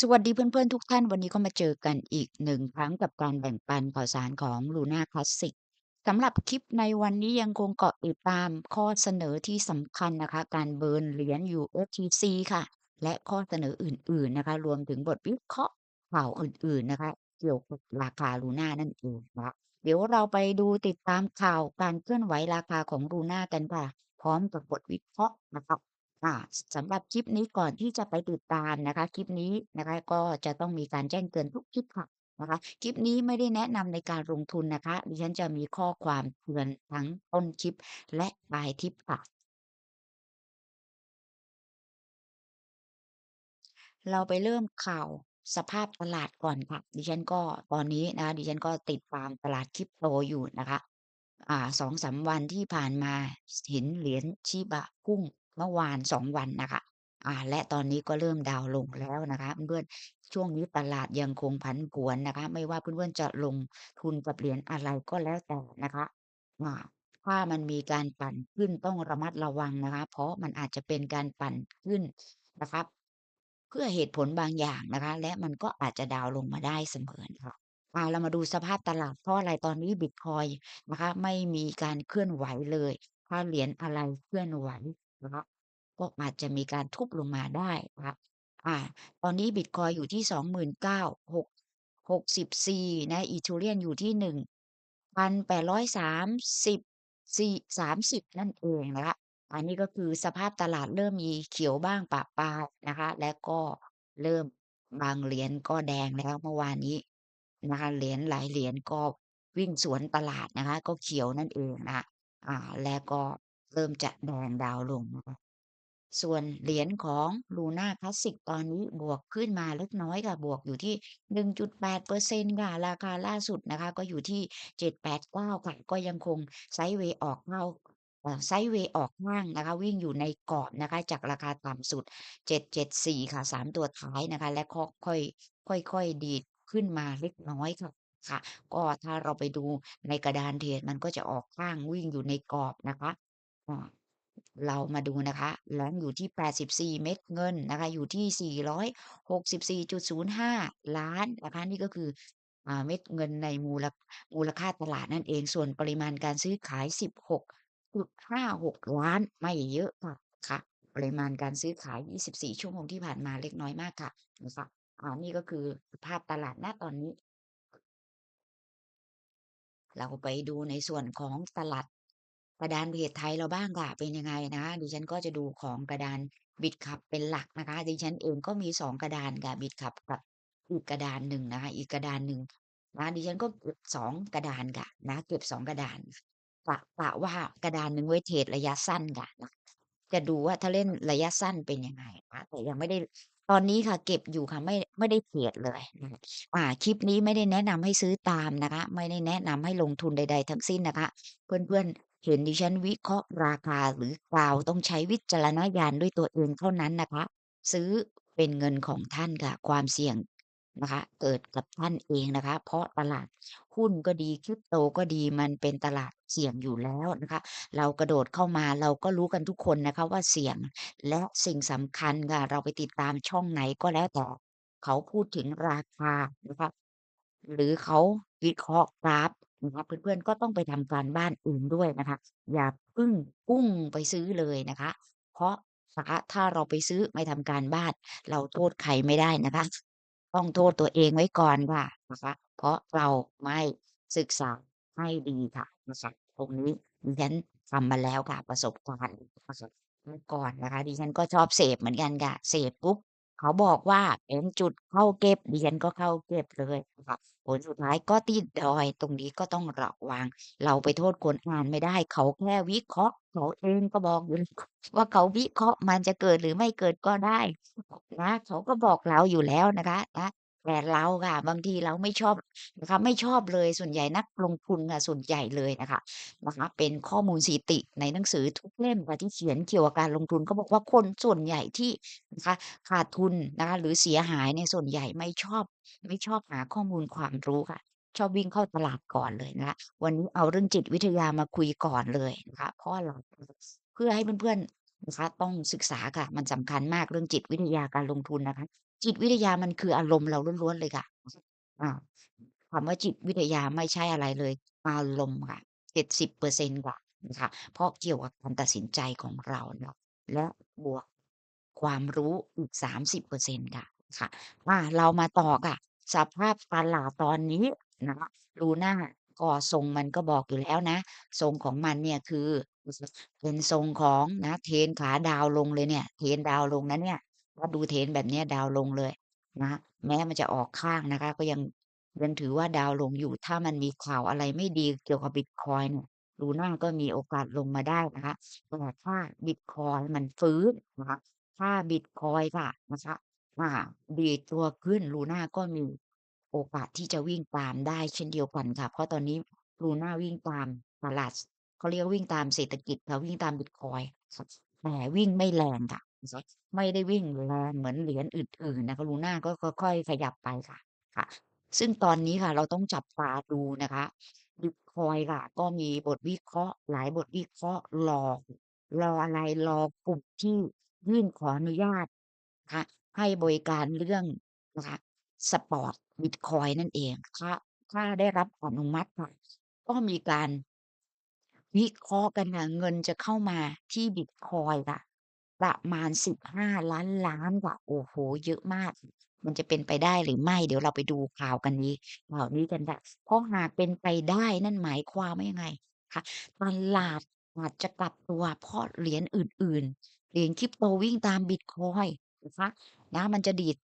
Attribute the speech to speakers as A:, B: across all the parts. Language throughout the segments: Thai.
A: สวัสดีเพื่อนๆ ทุกท่าน วันนี้ก็มาเจอกันอีกหนึ่งครั้งกับการแบ่งปันข่าวสารของ Luna Classic สำหรับคลิปในวันนี้ยังคงเกาะติดตามข้อเสนอที่สำคัญนะคะ การเบิร์นเหรียญ USDC ค่ะ และข้อเสนออื่นๆนะคะ รวมถึงบทวิเคราะห์ข่าวอื่นๆนะคะ เกี่ยวกับราคา Luna นั่นเองนะเดี๋ยวเราไปดูติดตามข่าวการเคลื่อนไหวราคาของ Luna กันค่ะ พร้อมกับบทวิเคราะห์นะครับ อ่าสำหรับคลิปนี้ก่อนที่จะไปติดตามนะคะ คลิปนี้นะคะก็จะต้องมีการแจ้งเตือนทุกคลิปค่ะนะคะ คลิปนี้ไม่ได้แนะนำในการลงทุนนะคะ ดิฉันจะมีข้อความเตือนทั้งต้นคลิปและปลายคลิปค่ะ เราไปเริ่มข่าวสภาพตลาดก่อนค่ะ ดิฉันก็ตอนนี้นะคะดิฉันก็ติดตามตลาด Crypto อยู่นะคะ อ่า2-3วันที่ผ่านมาเห็นเหรียญชิบะพุ่ง มื่อวาน 2 วันนะคะอ่า และตอนนี้ก็เริ่มดาวน์ลงแล้วนะคะเพื่อน ๆ ช่วงนี้ตลาดยังคงผันผวนนะคะ ไม่ว่าเพื่อน ๆ จะลงทุนกับเหรียญอะไรก็แล้วแต่นะคะ อ่า ถ้ามันมีการปั่นขึ้นต้องระมัดระวังนะคะ เพราะมันอาจจะเป็นการปั่นขึ้นนะครับเพื่อเหตุผลบางอย่างนะคะ และมันก็อาจจะดาวน์ลงมาได้เสมอค่ะอ่า เรามาดูสภาพตลาด เพราะอะไรตอนนี้บิตคอยน์นะคะ ไม่มีการเคลื่อนไหวเลย ถ้าเหรียญอะไรเคลื่อนไหวนะคะ ก็อาจจะมีการทุบลงมาได้ครับอ่า ตอนนี้บิตคอยอยู่ที่29,6 64นะ Ethereum อยู่ที่1,830สี่30นั่นเองนะคะอันนี้ก็คือสภาพตลาดเริ่มมีเขียวบ้างปะปานะคะ และก็เริ่มบางเหรียญก็แดงแล้วเมื่อวานนี้นะคะเหรียญหลายเหรียญก็วิ่งสวนตลาดนะคะ ก็เขียวนั่นเองนะคะอ่า และก็เริ่มจะแดงดาวลงนะคะ ส่วนเหรียญของ Luna Classic ตอนนี้บวกขึ้นมาเล็กน้อยค่ะ บวกอยู่ที่ 1.8%ค่ะ ราคาล่าสุดนะคะ ก็อยู่ที่ 789ค่ะ ก็ยังคงไซด์เวย์ออกเข้าไซด์เวย์ออกข้างนะคะ วิ่งอยู่ในกรอบนะคะ จากราคาต่ำสุด 774 ค่ะ 3 ตัวท้ายนะคะ และก็ค่อยค่อยดีดขึ้นมาเล็กน้อยค่ะค่ะ ก็ถ้าเราไปดูในกระดานเทรดมันก็จะออกข้างวิ่งอยู่ในกรอบนะคะ เรามาดูนะคะแล้งอยู่ที่ 84 เม็ดเงินนะคะ อยู่ที่ 464.05 ล้านนะคะนี่ก็คืออเม็ดเงินในมูลมูลค่าตลาดนั่นเอง ส่วนปริมาณการซื้อขาย 16.56 ล้านไม่เยอะค่ะค่ะ ปริมาณการซื้อขาย 24 ชั่วโมงที่ผ่านมาเล็กน้อยมากค่ะนะคะอ่านี่ก็คือภาพตลาดณตอนนี้ เราไปดูในส่วนของตลาด กระดานเพจไทยเราบ้างค่ะเป็นยังไงนะ ดิฉันก็จะดูของกระดาน Bitkub เป็นหลักนะคะ ดิฉันเองก็มี2กระดานค่ะ Bitkub กับอีกกระดานหนึ่งนะคะ อีกกระดานหนึ่งนะดิฉันก็เก็บ2กระดานค่ะนะเก็บ2กระดานกะกะว่ากระดานหนึ่งไว้เทรดระยะสั้นค่ะนะจะดูว่าถ้าเล่นระยะสั้นเป็นยังไงนะแต่ยังไม่ได้ตอนนี้ค่ะ เก็บอยู่ค่ะไม่ไม่ได้เทรดเลยคะอ่าคลิปนี้ไม่ได้แนะนำให้ซื้อตามนะคะ ไม่ได้แนะนำให้ลงทุนใด ๆ ทั้งสิ้นนะคะ เพื่อน เห็นดิฉันวิเคราะห์ราคาหรือกล่าวต้องใช้วิจารณญาณด้วยตัวเองเท่านั้นนะคะ ซื้อเป็นเงินของท่านค่ะ ความเสี่ยงนะคะ เกิดกับท่านเองนะคะ เพราะตลาดหุ้นก็ดี Crypto ก็ดีมันเป็นตลาดเสี่ยงอยู่แล้วนะคะ เรากระโดดเข้ามาเราก็รู้กันทุกคนนะคะว่าเสี่ยงและสิ่งสำคัญค่ะ เราไปติดตามช่องไหนก็แล้วแต่เขาพูดถึงราคานะคะ หรือเขาวิเคราะห์กราฟ นะคะเพื่อนๆก็ต้องไปทำการบ้านเองด้วยนะคะ อย่าพึ่งพุ่งไปซื้อเลยนะคะ เพราะนะคะถ้าเราไปซื้อไม่ทำการบ้าน เราโทษใครไม่ได้นะคะ ต้องโทษตัวเองไว้ก่อนค่ะนะคะ เพราะเราไม่ศึกษาให้ดีค่ะนะคะตรงนี้ดิฉันทำมาแล้วค่ะประสบการณ์นะคะเมื่อก่อนนะคะดิฉันก็ชอบเสพเหมือนกันค่ะเสพปุ๊บ เขาบอกว่า เป็นจุดเข้าเก็บ ดิฉันก็เข้าเก็บเลยนะคะผลสุดท้ายก็ติดดอย ตรงนี้ก็ต้องระวัง เราไปโทษคนอ่านไม่ได้ เขาแค่วิเคราะห์ เขาเองก็บอกอยู่แล้วว่า เขาวิเคราะห์มันจะเกิดหรือไม่เกิดก็ได้ นะ เขาก็บอกเราอยู่แล้วนะคะ นะ แต่เราค่ะ บางทีเราไม่ชอบนะคะ ไม่ชอบเลย ส่วนใหญ่นักลงทุนค่ะ ส่วนใหญ่เลยนะคะ นะคะ เป็นข้อมูลสถิติในหนังสือทุกเล่มค่ะที่เขียนเกี่ยวกับการลงทุนเขาบอกว่าคนส่วนใหญ่ที่นะคะ ขาดทุนนะคะ หรือเสียหายเนี่ยส่วนใหญ่ไม่ชอบ ไม่ชอบหาข้อมูลความรู้ค่ะ ชอบวิ่งเข้าตลาดก่อนเลยนะคะ วันนี้เอาเรื่องจิตวิทยามาคุยก่อนเลยนะคะ เพราะอะไรเพื่อให้เพื่อนๆนะคะ ต้องศึกษาค่ะ มันสำคัญมากเรื่องจิตวิทยาการลงทุนนะคะ จิตวิทยามันคืออารมณ์เราล้วน ๆ เลยค่ะอาคำว่าจิตวิทยาไม่ใช่อะไรเลย อารมณ์ค่ะ 70%กว่านะคะ เพราะเกี่ยวกับการตัดสินใจของเราเนาะ และบวกความรู้อีก 30%ค่ะ ค่ะอาเรามาต่อค่ะ สภาพตลาดตอนนี้นะคะ Luna ก็ทรงมันก็บอกอยู่แล้วนะ ทรงของมันเนี่ยคือ เป็นทรงของนะ Trend ขาดาวลงเลยเนี่ย Trend ดาวลงนะเนี่ย ถ้าดู Trend แบบนี้ดาวลงเลยนะแม้มันจะออกข้างนะคะ ก็ยังยังถือว่าดาวลงอยู่ ถ้ามันมีข่าวอะไรไม่ดีเกี่ยวกับบิตคอยน์เนี่ย Luna ก็มีโอกาสลงมาได้นะคะแต่ถ้าบิตคอยน์มันฟื้นนะคะถ้าบิตคอยน์ค่ะนะคะอ่าดีตัวขึ้น Luna ก็มีโอกาสที่จะวิ่งตามได้เช่นเดียวกันค่ะ เพราะตอนนี้ Luna วิ่งตามตลาดเขาเรียกวิ่งตามเศรษฐกิจค่ะวิ่งตามบิตคอยน์แต่วิ่งไม่แรงค่ะ ไม่ได้วิ่งแรงเหมือนเหรียญอื่น ๆ นะคะ Luna ก็ค่อย ๆ ขยับไปค่ะ ค่ะ ซึ่งตอนนี้ค่ะ เราต้องจับตาดูนะคะ บิตคอยน์ค่ะ ก็มีบทวิเคราะห์ หลายบทวิเคราะห์ รอ รออะไร รอกลุ่มที่ยื่นขออนุญาตนะคะ ให้บริการเรื่องนะคะสปอร์ตบิตคอยน์นั่นเอง ถ้า ถ้าได้รับอนุมัติค่ะ ก็มีการ วิเคราะห์กันค่ะ เงินจะเข้ามาที่บิตคอยน์ค่ะ ประมาณ 15,000,000,000ค่ะ โอ้โฮเยอะมาก มันจะเป็นไปได้หรือไม่ เดี๋ยวเราไปดูข่าวกันนี้ข่าวนี้กันค่ะเพราะหากเป็นไปได้นั่นหมายความว่ายังไงคะตลาดอาจจะกลับตัวเพราะเหรียญอื่น ๆ เหรียญ Crypto วิ่งตามบิตคอยนะคะนะมันจะดีด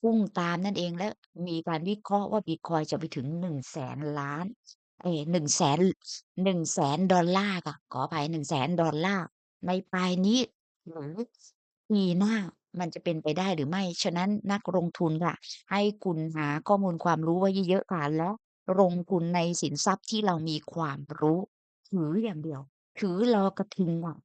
A: พุ่งตามนั่นเองและมีการวิเคราะห์ว่าบิตคอยจะไปถึง100,000,000,000เอ๊100,000 100,000ค่ะขออภัย100,000ในปลายนี้ หรือปีหน้ามันจะเป็นไปได้หรือไม่ ฉะนั้นนักลงทุนค่ะ ให้คุณหาข้อมูลความรู้ไว้เยอะๆค่ะแล้วลงทุนในสินทรัพย์ที่เรามีความรู้ ถืออย่างเดียว ถือรอกระทิงค่ะ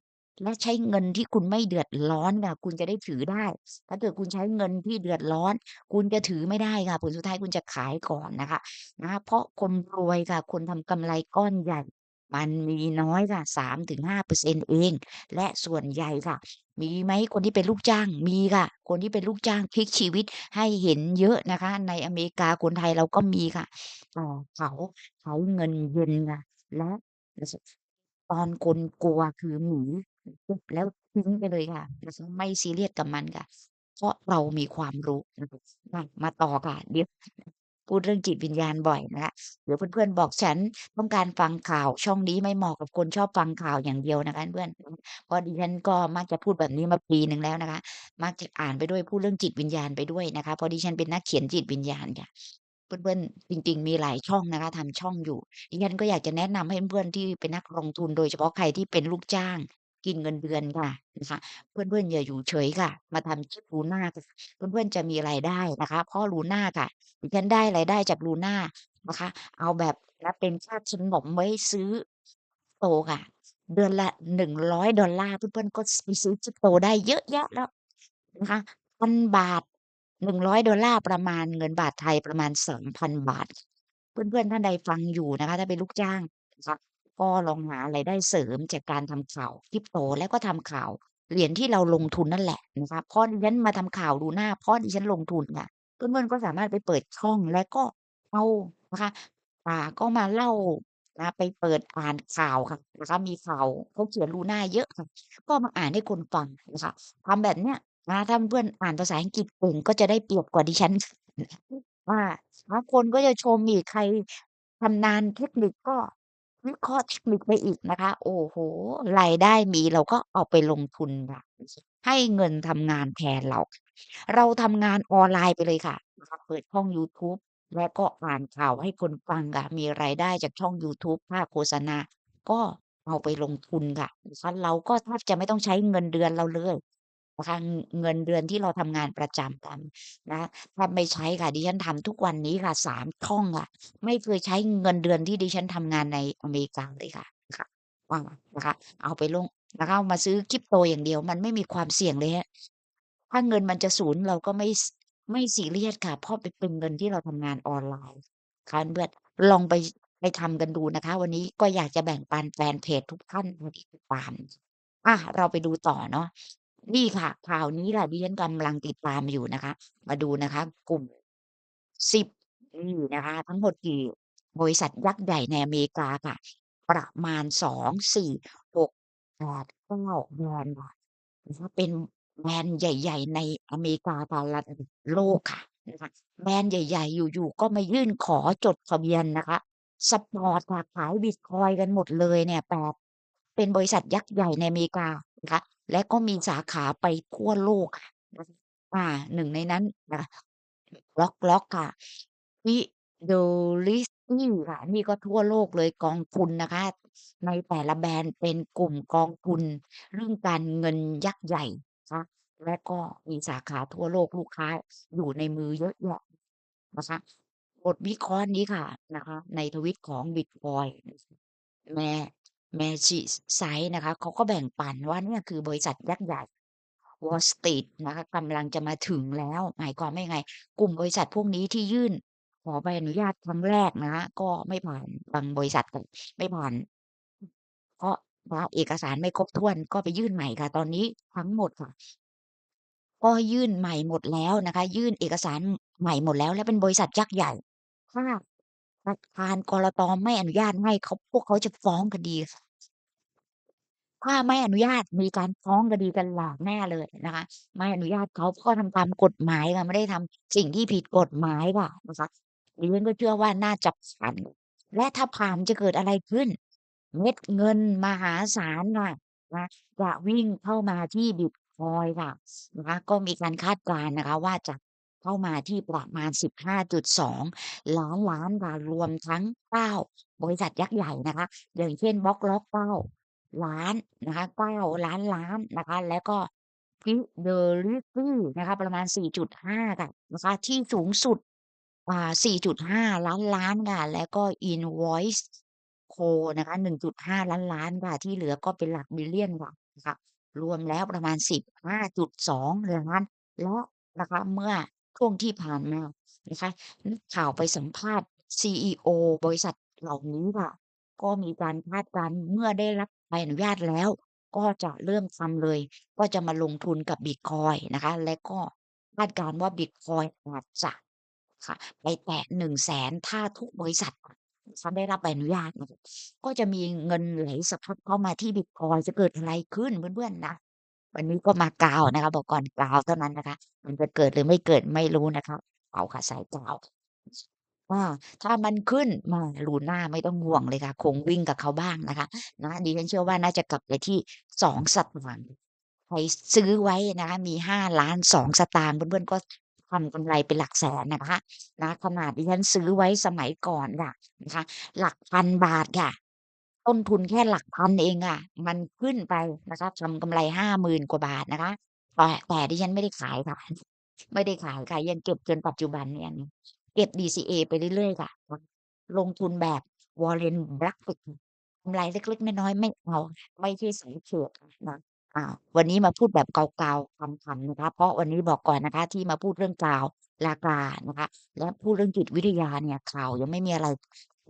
A: และใช้เงินที่คุณไม่เดือดร้อนค่ะ คุณจะได้ถือได้ ถ้าเกิดคุณใช้เงินที่เดือดร้อน คุณจะถือไม่ได้ค่ะ ผลสุดท้ายคุณจะขายก่อนนะคะนะคะเพราะคนรวยค่ะ คนทำกำไรก้อนใหญ่ มันมีน้อยค่ะ3-5%เปอร์เซ็นเอง และส่วนใหญ่ค่ะ มีไหมคนที่เป็นลูกจ้าง?มีค่ะ คนที่เป็นลูกจ้างพลิกชีวิตให้เห็นเยอะนะคะ ในอเมริกาคนไทยเราก็มีค่ะแต่เขาใช้เงินเย็นค่ะและตอนคนกลัวคือหนีแล้วทิ้งไปเลยค่ะไม่ซีเรียสกับมันค่ะ เพราะเรามีความรู้นะมาต่อค่ะเดี๋ยว พูดเรื่องจิตวิญญาณบ่อยนะคะเดี๋ยวเพื่อนๆบอกฉันต้องการฟังข่าวช่องนี้ไม่เหมาะกับคนชอบฟังข่าวอย่างเดียวนะคะเพื่อนเพราะดิฉันก็มักจะพูดแบบนี้มาปีหนึ่งแล้วนะคะ มักจะอ่านไปด้วยพูดเรื่องจิตวิญญาณไปด้วยนะคะเพราะดิฉันเป็นนักเขียนจิตวิญญาณค่ะเพื่อนๆจริง ๆ มีหลายช่องนะคะทำช่องอยู่ดิฉันก็อยากจะแนะนำให้เพื่อนๆที่เป็นนักลงทุนโดยเฉพาะใครที่เป็นลูกจ้าง กินเงินเดือนค่ะนะคะ เพื่อน ๆ อย่าอยู่เฉยค่ะ มาทำคลิป Luna เพื่อน ๆ จะมีรายได้นะคะ เพราะ Luna ค่ะ ดิฉันได้รายได้จาก Luna นะคะ เอาแบบนะเป็นค่าขนมไว้ซื้อ Crypto ค่ะ เดือนละ $100 เพื่อน ๆ ก็ไปซื้อ Crypto ได้เยอะแยะแล้วนะคะ 1,000 $100 ประมาณ เงินบาทไทยประมาณ2,000 บาท เพื่อน ๆ ท่านใดฟังอยู่นะคะ ถ้าเป็นลูกจ้างนะคะ ก็ลองหารายได้เสริมจากการทำข่าว Crypto แล้วก็ทำข่าวเหรียญที่เราลงทุนนั่นแหละนะคะเพราะดิฉันมาทำข่าว Luna เพราะดิฉันลงทุนค่ะเพื่อนๆก็สามารถไปเปิดช่องและก็เอานะคะอ่าก็มาเล่านะไปเปิดอ่านข่าวค่ะนะคะมีข่าวเขาเขียน Luna เยอะค่ะ ก็มาอ่านให้คนฟังนะคะทำแบบเนี้ยนะถ้าเพื่อนอ่านภาษาอังกฤษเก่งก็จะได้เปรียบกว่าดิฉันว่าคนก็จะชมอีกใครชำนาญเทคนิคก็ วิเคราะห์เทคนิคไปอีกนะคะ โอ้โฮ รายได้มี เราก็เอาไปลงทุนค่ะ ให้เงินทำงานแทนเรา เราทำงานออนไลน์ไปเลยค่ะ นะคะ เปิดช่องยูทูบ และก็อ่านข่าวให้คนฟังค่ะ มีรายได้จากช่องยูทูบ ค่าโฆษณา ก็เอาไปลงทุนค่ะ นะคะ เราก็แทบจะไม่ต้องใช้เงินเดือนเราเลย นะคะงเงินเดือนที่เราทำงานประจำกันนะแทบไม่ใช้ค่ะดิฉันทำทุกวันนี้ค่ะ3ช่องค่ะ ไม่เคยใช้เงินเดือนที่ดิฉันทำงานในอเมริกาเลยค่ะค่ะอานะคะเอาไปลงนะคะเอามาซื้อ Crypto อย่างเดียวมันไม่มีความเสี่ยงเลยครับถ้าเงินมันจะสูญเราก็ไม่ไม่ซีเรียสค่ะ เพราะเป็นเงินที่เราทำงานออนไลน์ค่ะเพื่อนลองไปไปทำกันดูนะคะ วันนี้ก็อยากจะแบ่งปันแฟนเพจทุกท่านที่ติดตามอาเราไปดูต่อเนาะ นี่ค่ะ ข่าวนี้แหละดิฉันกำลังติดตามอยู่นะคะ มาดูนะคะ กลุ่ม10นี่นะคะ ทั้งหมดกี่บริษัทยักษ์ใหญ่ในอเมริกาค่ะ ประมาณ2 4 6 8 9แปดเก้าแบรนด์ค่ะนะคะเป็นแบรนด์ใหญ่ ๆ ในอเมริกาค่ะระดับโลกค่ะนะคะแบรนด์ใหญ่ ๆ อยู่ๆก็มายื่นขอจดทะเบียนนะคะสปอร์ตค่ะขายบิตคอยกันหมดเลยเนี่ย8เป็นบริษัทยักษ์ใหญ่ในอเมริกานะคะ และก็มีสาขาไปทั่วโลกค่ะนะคะอาหนึ่งในนั้นนะคะ BlackRock ค่ะ Fidelity ค่ะ นี่ก็ทั่วโลกเลยกองทุนนะคะ ในแต่ละแบรนด์เป็นกลุ่มกองทุน เรื่องการเงินยักษ์ใหญ่นะคะและก็มีสาขาทั่วโลกลูกค้าอยู่ในมือเยอะแยะนะคะบทวิเคราะห์นี้ค่ะนะคะ ในทวิตของบิตคอยน์แม Merchandise นะคะ เขาก็แบ่งปันว่า เนี่ยคือบริษัทยักษ์ใหญ่ Wall Street นะคะกำลังจะมาถึงแล้ว หมายความว่ายังไง กลุ่มบริษัทพวกนี้ที่ยื่น ขอใบอนุญาตครั้งแรกนะคะก็ไม่ผ่านบางบริษัทก็ไม่ผ่าน เพราะว่าเอกสารไม่ครบถ้วนก็ไปยื่นใหม่ค่ะ ตอนนี้ทั้งหมดค่ะ ก็ยื่นใหม่หมดแล้วนะคะ ยื่นเอกสารใหม่หมดแล้ว และเป็นบริษัทยักษ์ใหญ่ถ้า ประธาน กลต ไม่อนุญาตให้ เขา พวกเขาจะฟ้องคดีค่ะ ถ้าไม่อนุญาตมีการฟ้องคดีกันหลากแน่เลยนะคะ ไม่อนุญาตเขาก็ทำตามกฎหมายค่ะ ไม่ได้ทำสิ่งที่ผิดกฎหมายค่ะ นะคะ ดิฉันก็เชื่อว่าน่าจะผ่าน และถ้าผ่านจะเกิดอะไรขึ้น เม็ดเงินมหาศาลค่ะ นะ จะวิ่งเข้ามาที่บิตคอยน์ค่ะ นะคะ ก็มีการคาดการณ์นะคะว่าจะ เข้ามาที่ประมาณ 15.2 ล้านล้านค่ะรวมทั้ง9บริษัทยักษ์ใหญ่นะคะอย่างเช่น BlackRock 9ล้านนะคะ9ล้านล้านนะคะ แล้วก็ Fidelity นะคะประมาณ 4.5ค่ะนะคะที่สูงสุดอ่า4.5 ล้านล้านค่ะแล้วก็ Invoice-Co นะคะ1.5 ล้านล้านค่ะที่เหลือก็เป็นหลักบิลเลียนค่ะนะคะรวมแล้วประมาณ 15.2ล้านและนะคะเมื่อ ช่วงที่ผ่านมานะคะนักข่าวไปสัมภาษณ์ CEO บริษัทเหล่านี้ค่ะ ก็มีการคาดการณ์เมื่อได้รับใบอนุญาตแล้ว ก็จะเริ่มทำเลย ก็จะมาลงทุนกับบิตคอยนะคะ และก็คาดการณ์ว่าบิตคอยอาจจะค่ะไปแตะ100,000ถ้าทุกบริษัทนะคะได้รับใบอนุญาตก็จะมีเงินไหลสะพัดเข้ามาที่บิตคอยจะเกิดอะไรขึ้นเพื่อนๆนะ วันนี้ก็มากาวนะคะบอกก่อนกาวเท่านั้นนะคะ มันจะเกิดหรือไม่เกิดไม่รู้นะคะกล่าค่ะสายกาวอาถ้ามันขึ้นแหม Luna ไม่ต้องห่วงเลยค่ะ คงวิ่งกับเขาบ้างนะคะนะดิฉันเชื่อว่าน่าจะกลับไปที่2สตางค์ใครซื้อไว้นะคะมี5,2,000,000สตางค์เพื่อนๆก็ทำกำไรเป็นหลักแสนนะคะนะขนาดดิฉันซื้อไว้สมัยก่อนค่ะนะคะ หลักพันบาทค่ะ ต้นทุนแค่หลักพันเองค่ะมันขึ้นไปนะคะ ทำกำไร 50,000 กว่าบาทนะคะ แต่ แต่ดิฉันไม่ได้ขายค่ะ ไม่ได้ขายค่ะ ยังเก็บจนปัจจุบันเนี่ย เก็บ DCA ไปเรื่อย ๆ ค่ะ ลงทุนแบบ Warren Buffett กำไรเล็ก ๆ น้อย ๆ ไม่เอา ไม่ใช่สายเทรดนะ อ่า วันนี้มาพูดแบบเกาๆ ขำ ๆ นะคะ เพราะวันนี้บอกก่อนนะคะ ที่มาพูดเรื่องกล่าว ราคานะคะ และพูดเรื่องจิตวิทยาเนี่ย ข่าวยังไม่มีอะไร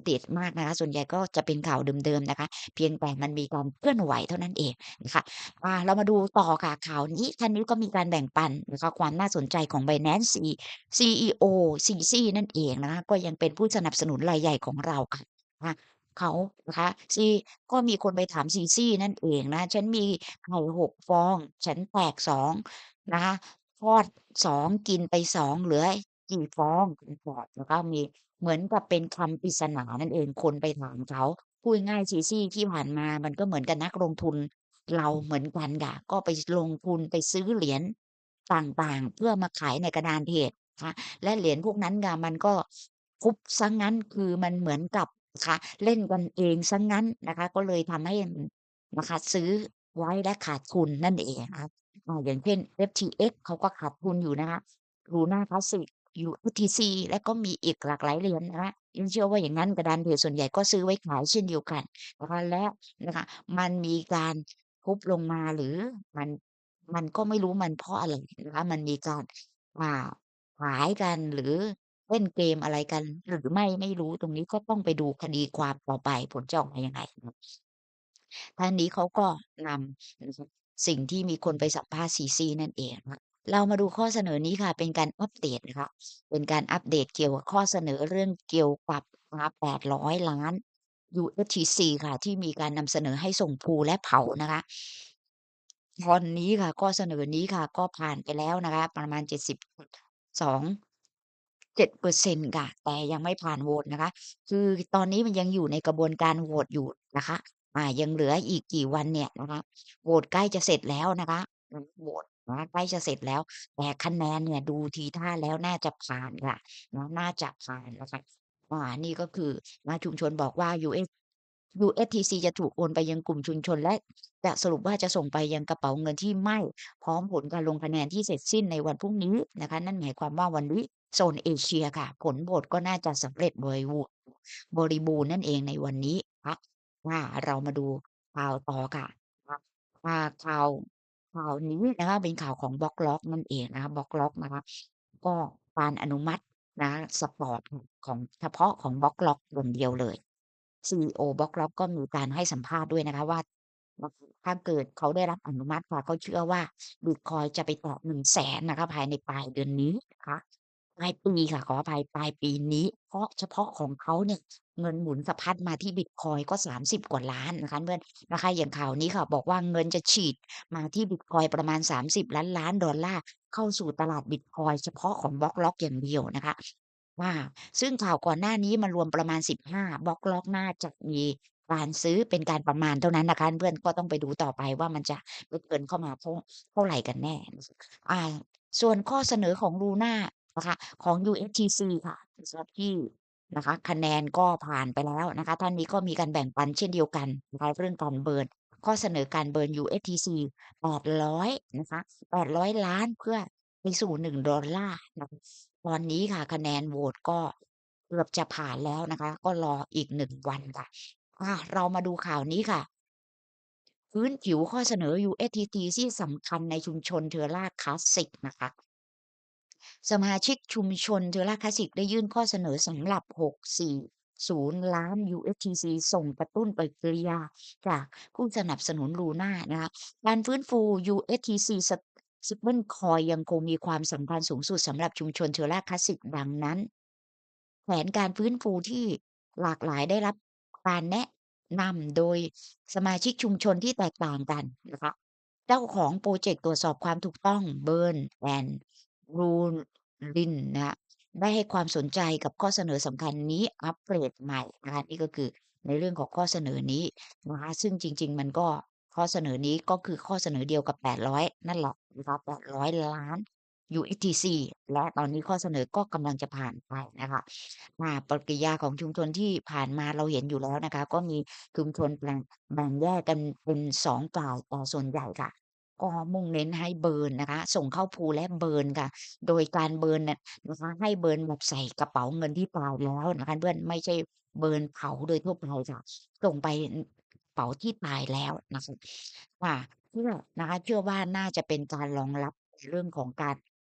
A: เด็ดมากนะคะ ส่วนใหญ่ก็จะเป็นข่าวเดิมๆนะคะ เพียงแต่มันมีการเคลื่อนไหวเท่านั้นเองนะคะอ่าเรามาดูต่อค่ะข่าวนี้ท่านนี้ก็มีการแบ่งปันนะคะความน่าสนใจของ Binance CEO CZ นั่นเองนะคะก็ยังเป็นผู้สนับสนุนรายใหญ่ของเราค่ะนะเขานะคะ C ก็มีคนไปถาม CZ นั่นเองนะ"ฉันมีไข่6ฟอง ฉันแตก2นะคะทอด2กินไป2เหลือกี่ฟอง?"คุณบอกแล้วก็มี เหมือนกับเป็นคำปริศนานั่นเองคนไปถามเขาพูดง่ายๆ CZ ที่ผ่านมามันก็เหมือนกับนักลงทุน เราเหมือนกันค่ะก็ไปลงทุนไปซื้อเหรียญต่างๆ เพื่อมาขายในกระดานเทรดนะคะและเหรียญพวกนั้นค่ะมันก็ฟุบเสียงั้นคือมันเหมือนกับนะคะเล่นกันเองเสียงั้นนะคะ ก็เลยทำให้นะคะซื้อไว้และขาดทุนนั่นเองนะคะอ่าอย่างเช่น FTX เขาก็ขาดทุนอยู่นะคะ Luna Classic อยู่ UTC และก็มีอีกหลากหลายเหรียญนะคะดิฉันเชื่อว่าอย่างงั้นกระดานเทรดส่วนใหญ่ก็ซื้อไว้ขายเช่นเดียวกันนะคะและนะคะมันมีการฟุบลงมาหรือมันมันก็ไม่รู้มันเพราะอะไรนะคะมันมีการอ่าขายกันหรือเล่นเกมอะไรกันหรือไม่ไม่รู้ตรงนี้ก็ต้องไปดูคดีความต่อไปผลจะออกมายังไงเนาะทางนี้เขาก็นำสิ่งที่มีคนไปสัมภาษณ์ CC นั่นเองค่ะ เรามาดูข้อเสนอนี้ค่ะ เป็นการอัปเดตนะคะเป็นการอัปเดตเกี่ยวกับข้อเสนอเรื่องเกี่ยวกับนะคะ800,000,000 USDC ค่ะ ที่มีการนำเสนอให้ส่งพูและเผานะคะตอนนี้ค่ะ ข้อเสนอนี้ค่ะ ก็ผ่านไปแล้วนะคะ ประมาณ70.27%ค่ะ แต่ยังไม่ผ่านโหวตนะคะ คือตอนนี้มันยังอยู่ในกระบวนการโหวตอยู่นะคะ อ่ายังเหลืออีกกี่วันเนี่ยนะคะโหวตใกล้จะเสร็จแล้วนะคะโหวต นะใกล้จะเสร็จแล้ว แต่คะแนนเนี่ยดูทีท่าแล้วน่าจะผ่านค่ะนะน่าจะผ่านนะคะอ่านี่ก็คือนะชุมชนบอกว่า US USDC จะถูกโอนไปยังกลุ่มชุมชน และจะสรุปว่าจะส่งไปยังกระเป๋าเงินที่ไม่ พร้อมผลการลงคะแนนที่เสร็จสิ้นในวันพรุ่งนี้นะคะ นั่นหมายความว่าวันนี้โซนเอเชียค่ะ ผลโหวตก็น่าจะสำเร็จบริบูรณ์บริบูรณ์นั่นเองในวันนี้นะคะว่าเรามาดูข่าวต่อค่ะค่ะอ่าข่าว ข่าวนี้นะคะเป็นข่าวของบล็อกล็อกนั่นเองนะคะบล็อกล็อกนะคะก็การอนุมัตินะสปอร์ตของเฉพาะของบล็อกล็อกคนเดียวเลย CEO บล็อกล็อกก็มีการให้สัมภาษณ์ด้วยนะคะว่า ถ้าเกิดเขาได้รับอนุมัติค่ะเขาเชื่อว่าบิตคอยจะไปแตะ100,000นะคะภายในปลายเดือนนี้นะคะ ปลายปีค่ะ ขออภัย ปลายปีนี้ เพราะเฉพาะของเขาเนี่ย เงินหมุนสะพัดมาที่บิตคอยน์ก็ 30 กว่าล้านนะคะเพื่อนนะคะ อย่างข่าวนี้ค่ะ บอกว่าเงินจะฉีดมาที่บิตคอยน์ประมาณ $30,000,000,000 เข้าสู่ตลาดบิตคอยน์เฉพาะของบล็อกล็อกอย่างเดียวนะคะว่าซึ่งข่าวก่อนหน้านี้มันรวมประมาณ 15บล็อกล็อกน่าจะมีการซื้อเป็นการประมาณเท่านั้นนะคะเพื่อนก็ต้องไปดูต่อไปว่ามันจะเม็ดเงินเข้ามาเท่าเท่าไรกันแน่อ่าส่วนข้อเสนอของ Luna นะคะของ USDC ค่ะสำหรับที่นะคะคะแนนก็ผ่านไปแล้วนะคะท่านนี้ก็มีการแบ่งปันเช่นเดียวกันนะคะเรื่องการเบิร์นข้อเสนอการเบิร์น USDC 800นะคะ800,000,000เพื่อไปสู่ $1 นะคะตอนนี้ค่ะคะแนนโหวตก็เกือบจะผ่านแล้วนะคะ ก็รออีก1วันค่ะอาเรามาดูข่าวนี้ค่ะ พื้นผิวข้อเสนอ USDT ที่สำคัญในชุมชน Terra Classic นะคะ สมาชิกชุมชน Terra Classic ได้ยื่นข้อเสนอสำหรับ 640,000,000 USDC ส่งกระตุ้นปฏิกิริยาจากผู้สนับสนุน Luna นะคะการฟื้นฟู USDC ส Stablecoin ยังคงมีความสำคัญสูงสุดสำหรับชุมชน Terra Classic ดังนั้น แผนการฟื้นฟูที่หลากหลายได้รับการแนะนำโดยสมาชิกชุมชนที่แตกต่างกันนะคะเจ้าของพรเจกต์ตรวจสอบความถูกต้อง Bern and Lurline นะคะได้ให้ความสนใจกับข้อเสนอสำคัญนี้อัปเกรดใหม่นะคะนี่ก็คือในเรื่องของข้อเสนอนี้นะคะซึ่งจริง ๆ มันก็ข้อเสนอนี้ก็คือข้อเสนอเดียวกับ 800 นั่นแหละนะคะ800,000,000 USDC และตอนนี้ข้อเสนอก็กำลังจะผ่านไปนะคะอ่าปฏิกิยาของชุมชนที่ผ่านมาเราเห็นอยู่แล้วนะคะ ก็มีชุมชนแบ่งแยกกันเป็น2ฝ่ายต่ส่วนใหญ่ค่ะ ก็มุ่งเน้นให้เบิร์นนะคะ ส่งเข้าพูและเบิร์นค่ะ โดยการเบิร์นเนี่ยนะคะให้เบิร์นแบบใส่กระเป๋าเงินที่ตายแล้วนะคะเพื่อนไม่ใช่เบิร์นเผาโดยทั่วไปค่ะส่งไปกระเป๋าที่ตายแล้วนะคะค่ะเพื่อนะคะเชื่อว่าน่าจะเป็นการรองรับเรื่องของการ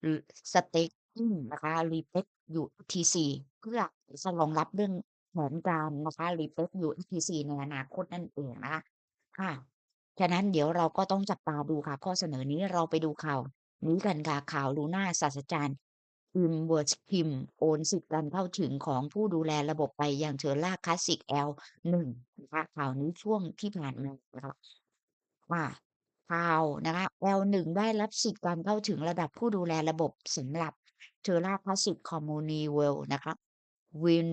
A: ร Staking นะคะ Reflect USDC เพื่อจะรองรับเรื่องแผนการนะคะ Reflect USDC ในอนาคตนั่นเองนะคะค่ะ ฉะนั้นเดี๋ยวเราก็ต้องจับตาดูค่ะ ข้อเสนอนี้เราไปดูข่าวนี้กันค่ะข่าว Luna ศาสตราจารย์ Immersive โอนสิทธิ์การเข้าถึงของผู้ดูแลระบบไปยัง Terra Classic L1 นะคะข่าวนี้ช่วงที่ผ่านมานะคะว่าข่าวนะคะ L1 ได้รับสิทธิ์การเข้าถึงระดับผู้ดูแลระบบสำหรับ Terra Classic Commonwealth นะคะ Win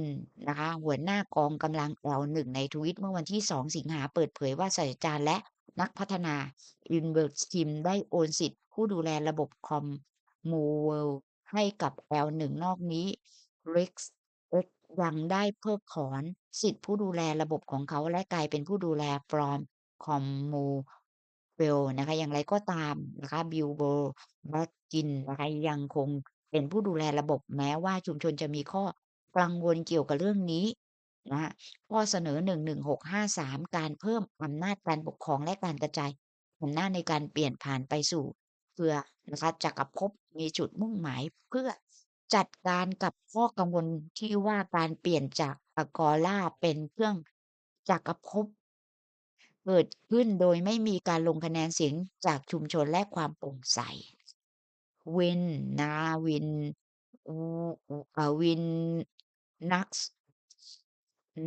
A: นะคะหัวหน้ากองกำลัง L1 ในทวิตเมื่อวันที่ 2 สิงหาเปิดเผยว่าศาสตราจารย์และ นักพัฒนา Immersive ได้โอนสิทธิ์ผู้ดูแลระบบ Commonwealth ให้กับ L1 นอกนี้ RegX ยังได้เพิกถอนสิทธิ์ผู้ดูแลระบบของเขาและกลายเป็นผู้ดูแล from Commonwealth นะคะ อย่างไรก็ตามนะคะ Bill Baldwin นะคะยังคงเป็นผู้ดูแลระบบแม้ว่าชุมชนจะมีข้อกังวลเกี่ยวกับเรื่องนี้ นะคะข้อเสนอ 11653 การเพิ่มอำนาจการปกครองและการกระจายอำนาจในการเปลี่ยนผ่านไปสู่เครือนะคะจักรภพมีจุดมุ่งหมายเพื่อจัดการกับข้อกังวลที่ว่าการเปลี่ยนจาก Agora เป็นเครื่องจักรภพเกิดขึ้นโดยไม่มีการลงคะแนนเสียงจากชุมชนและความโปร่งใสวินนะคะวินวินนักส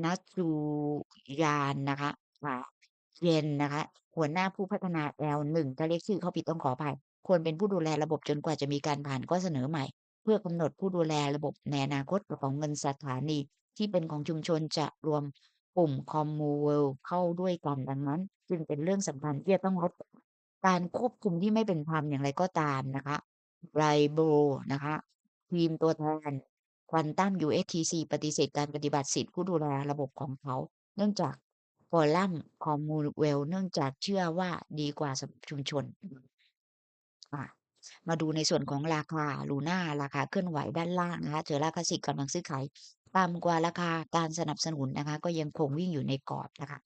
A: นัจจูยานนะคะอ่าเย็นนะคะ หัวหน้าผู้พัฒนา L1 ถ้าเรียกชื่อเขาผิดต้องขออภัยควรเป็นผู้ดูแลระบบจนกว่าจะมีการผ่านข้อเสนอใหม่ เพื่อกำหนดผู้ดูแลระบบในอนาคตกระเงินสถานี ที่เป็นของชุมชนจะรวมกลุ่มคอมมอนเวลธ์เข้าด้วยกันดังนั้น จึงเป็นเรื่องสำคัญที่จะต้องลดการควบคุมที่ไม่เป็นธรรมอย่างไรก็ตามนะคะ Rainbow นะคะทีมตัวแทน Quantum USTC ปฏิเสธการปฏิบัติสิทธิผู้ดูแลระบบของเขา เนื่องจากฟอรัมคอมมอนเวลเนื่องจากเชื่อว่าดีกว่าสำหรับชุมชน มาดูในส่วนของราคา Luna ราคาเคลื่อนไหวด้านล่างนะคะ Terra Classic กำลังซื้อขายต่ำกว่าราคาการสนับสนุนนะคะ ก็ยังคงวิ่งอยู่ในกรอบนะคะ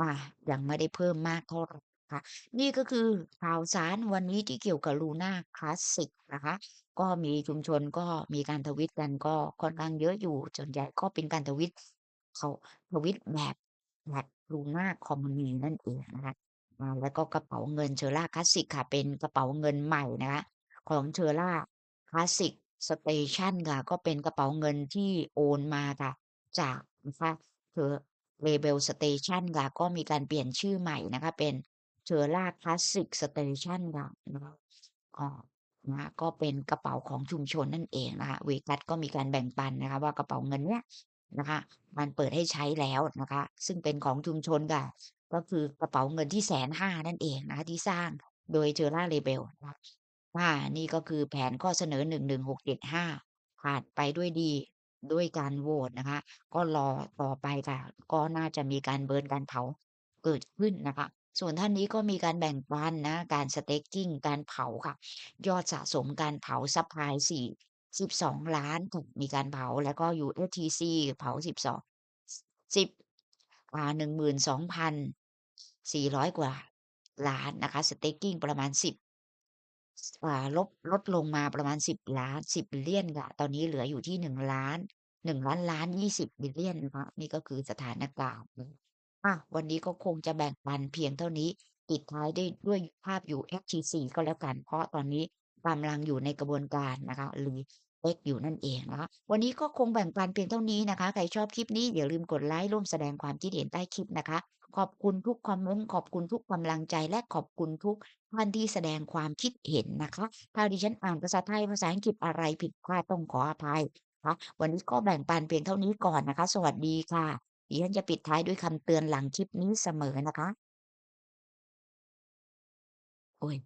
A: อายังไม่ได้เพิ่มมากเท่าไร นะคะนี่ก็คือข่าวสารวันนี้ที่เกี่ยวกับ Luna Classic นะคะก็มีชุมชนก็มีการทวิตกันก็ค่อนข้างเยอะอยู่ส่วนใหญ่ก็เป็นการทวิตเขาทวิตแบบแบบ Luna Community นั่นเองนะคะแล้วก็กระเป๋าเงิน Terra Classic ค่ะ เป็นกระเป๋าเงินใหม่นะคะของ Terra Classic Station ค่ะ ก็เป็นกระเป๋าเงินที่โอนมาค่ะ จากนะคะ Ter Rebel Station ค่ะ ก็มีการเปลี่ยนชื่อใหม่นะคะ เป็น Terra Classic Station ค่ะนะคะก็นะคะก็เป็นกระเป๋าของชุมชนนั่นเองนะคะ Vegas ก็มีการแบ่งปันนะคะ ว่ากระเป๋าเงินเนี้ยนะคะ มันเปิดให้ใช้แล้วนะคะ ซึ่งเป็นของชุมชนค่ะก็คือกระเป๋าเงินที่150,000นั่นเองนะคะที่สร้างโดย Terra Rebel นะคะอานี่ก็คือแผนข้อเสนอ11675ผ่านไปด้วยดีด้วยการโหวตนะคะ ก็รอต่อไปค่ะ ก็น่าจะมีการเบิร์นการเผาเกิดขึ้นนะคะ ส่วนท่านนี้ก็มีการแบ่งปันนะ การสเต็กกิ้ง การเผาค่ะ ยอดสะสมการเผาซัพพลายสี่สิบสองล้านถูกมีการเผา แล้วก็อยู่เอทีซีเผาสิบสองสิบอ่าหนึ่งหมื่นสองพันสี่ร้อยกว่าล้านนะคะสเต็กกิ้งประมาณสิบอ่าลบลดลงมาประมาณสิบล้านสิบเลียนค่ะ ตอนนี้เหลืออยู่ที่หนึ่งล้านหนึ่งล้านล้านยี่สิบบิลเลียนนะคะนี่ก็คือสถานการณ์ อืมอาวันนี้ก็คงจะแบ่งปันเพียงเท่านี้ ปิดท้ายได้ด้วยภาพ USTC ก็แล้วกัน เพราะตอนนี้กำลังอยู่ในกระบวนการนะคะ reX อเล็กอยู่นั่นเองนะคะ วันนี้ก็คงแบ่งปันเพียงเท่านี้นะคะ ใครชอบคลิปนี้อย่าลืมกดไลก์ร่วมแสดงความคิดเห็นใต้คลิปนะคะ ขอบคุณทุกคอมเมนต์ขอบคุณทุกกำลังใจและขอบคุณทุกท่านที่แสดงความคิดเห็นนะคะ ถ้าดิฉันอ่านภาษาไทยภาษาอังกฤษอะไรผิดพลาดต้องขออภัยนะคะวันนี้ก็แบ่งปันเพียงเท่านี้ก่อนนะคะ สวัสดีค่ะ ดิฉันจะปิดท้ายด้วยคำเตือนหลังคลิปนี้เสมอนะคะ โอ้ย